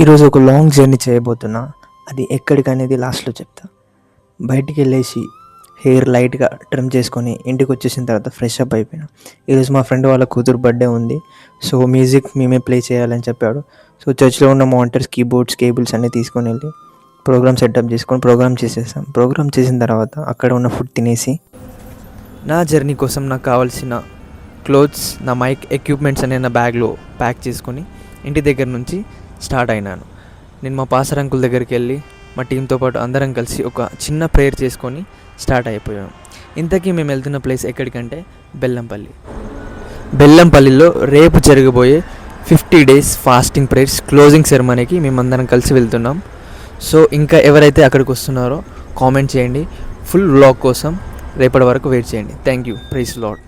ఈరోజు ఒక long journey చేయబోతున్నా. అది ఎక్కడికనేది లాస్ట్లో చెప్తా. బయటికి వెళ్ళేసి హెయిర్ లైట్గా ట్రిమ్ చేసుకొని ఇంటికి వచ్చేసిన తర్వాత ఫ్రెష్ అప్ అయిపోయినా. ఈరోజు మా ఫ్రెండ్ వాళ్ళ కూతురు బర్త్డే ఉంది. సో మ్యూజిక్ మేమే ప్లే చేయాలని చెప్పాడు. సో చర్చ్లో ఉన్న మానిటర్స్ కీబోర్డ్స్ కేబుల్స్ అన్నీ తీసుకొని వెళ్ళి ప్రోగ్రామ్ సెటప్ చేసుకొని ప్రోగ్రామ్ చేసేసాం. ప్రోగ్రామ్ చేసిన తర్వాత అక్కడ ఉన్న ఫుడ్ తినేసి నా జర్నీ కోసం నాకు కావాల్సిన క్లోత్స్ నా మైక్ ఎక్విప్మెంట్స్ అనే నా బ్యాగ్లో ప్యాక్ చేసుకొని ఇంటి దగ్గర నుంచి స్టార్ట్ అయినాను. నేను మా పాసర్ అంకుల్ దగ్గరికి వెళ్ళి మా టీంతో పాటు అందరం కలిసి ఒక చిన్న ప్రేయర్ చేసుకొని స్టార్ట్ అయిపోయాం. ఇంతకీ మేము వెళ్తున్న ప్లేస్ ఎక్కడికంటే బెల్లంపల్లి. బెల్లంపల్లిలో రేపు జరగబోయే fifty days fasting prayers closing సెరమనీకి మేమందరం కలిసి వెళ్తున్నాం. సో ఇంకా ఎవరైతే అక్కడికి వస్తున్నారో కామెంట్ చేయండి. ఫుల్ వ్లాగ్ కోసం రేపటి వరకు వెయిట్ చేయండి. Thank you. Price lord